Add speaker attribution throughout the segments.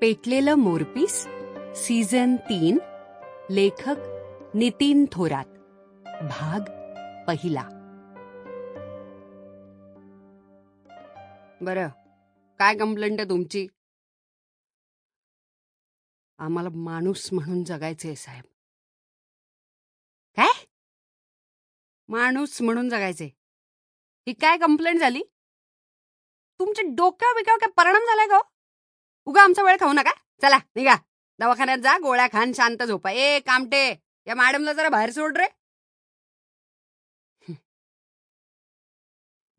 Speaker 1: पेटलेलं मोरपीस season तीन लेखक नितीन थोरात. भाग पहिला. बर काय कंप्लेंट आहे तुमची? आम्हाला माणूस म्हणून जगायचे साहेब. काय? माणूस म्हणून जगायचे ही काय कंप्लेंट झाली? तुमच्या डोक्यावर बिक्यावर काय परिणाम झालाय का हो? उगा आमचा वेळ खाऊ नका. चला निघा. दवाखान्यात जा गोळ्या खान शांत झोपा. ए कामटे या मॅडमला जरा बाहेर सोड रे.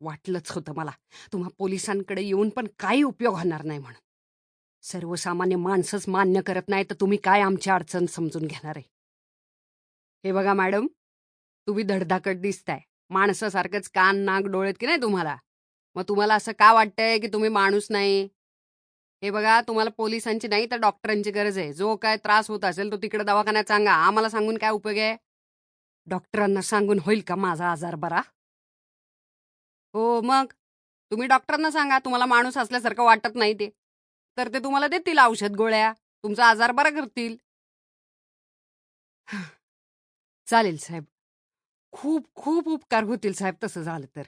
Speaker 1: वाटलंच होतं मला. तुम्हा पोलिसांकडे येऊन पण काही उपयोग होणार नाही म्हणून. सर्वसामान्य माणसंच मान्य करत नाही तर तुम्ही काय आमची अडचण समजून घेणार आहे? हे बघा मॅडम तुम्ही धडधाकट दिसताय. माणसासारखंच कान नाक डोळेत की नाही तुम्हाला? मग तुम्हाला असं का वाटतंय की तुम्ही माणूस नाही? हे बघा तुम्हाला पोलिसांची नाही तर डॉक्टरांची गरज आहे. जो काय त्रास होत असेल तो तिकडे दवाखान्यात सांगा. आम्हाला सांगून काय उपयोग आहे? डॉक्टरांना सांगून होईल का माझा आजार बरा? हो मग? तुम्ही डॉक्टरांना सांगा. तुम्हाला माणूस असल्यासारखं वाटत नाही ते. तर ते तुम्हाला देतील औषध गोळ्या. तुमचा आजार बरा करतील. चालेल साहेब. खूप खूप उपकार होतील साहेब तसं झालं तर.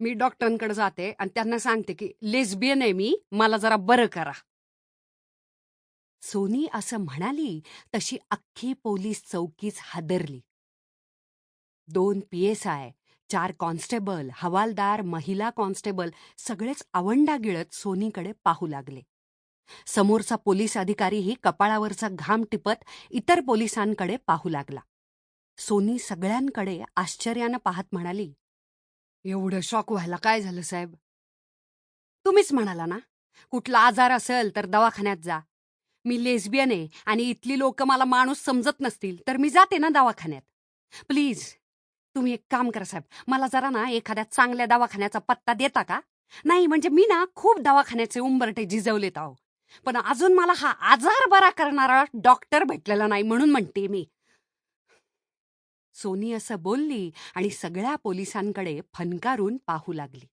Speaker 1: मी डॉक्टरांकडे जाते आणि त्यांना सांगते की लेस्बियन आहे मी मला जरा बरं करा. सोनी असं म्हणाली तशी अख्खी पोलीस चौकीच हादरली. दोन पीएसआय चार कॉन्स्टेबल हवालदार महिला कॉन्स्टेबल सगळेच आवंडा गिळत सोनीकडे पाहू लागले. समोरचा पोलीस अधिकारीही कपाळावरचा घाम टिपत इतर पोलिसांकडे पाहू लागला. सोनी सगळ्यांकडे आश्चर्यानं पाहत म्हणाली एवढं शॉक व्हायला काय झालं साहेब? तुम्हीच म्हणाला ना कुठला आजार असेल तर दवाखान्यात जा. मी लेस्बियन आहे आणि इथली लोक मला माणूस समजत नसतील तर मी जाते ना दवाखान्यात. प्लीज तुम्ही एक काम करा साहेब. मला जरा ना एखाद्या चांगल्या दवाखान्याचा पत्ता देता का? नाही म्हणजे मी ना खूप दवाखान्याचे उंबरटे झिजवलेत आहो पण अजून मला हा आजार बरा करणारा डॉक्टर भेटलेला नाही म्हणून म्हणते मी. सोनी असं बोलली आणि सगळ्या पोलिसांकडे फनकारून पाहू लागली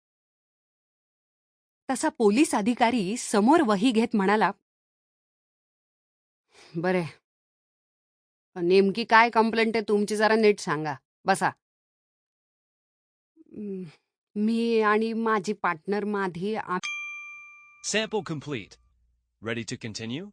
Speaker 1: तसा पोलीस अधिकारी समोर वही घेत म्हणाला बरे नेमकी काय कंप्लेंट आहे तुमची जरा नीट सांगा बसा मी आणि माझी पार्टनर माधी
Speaker 2: Sample complete. Ready to continue?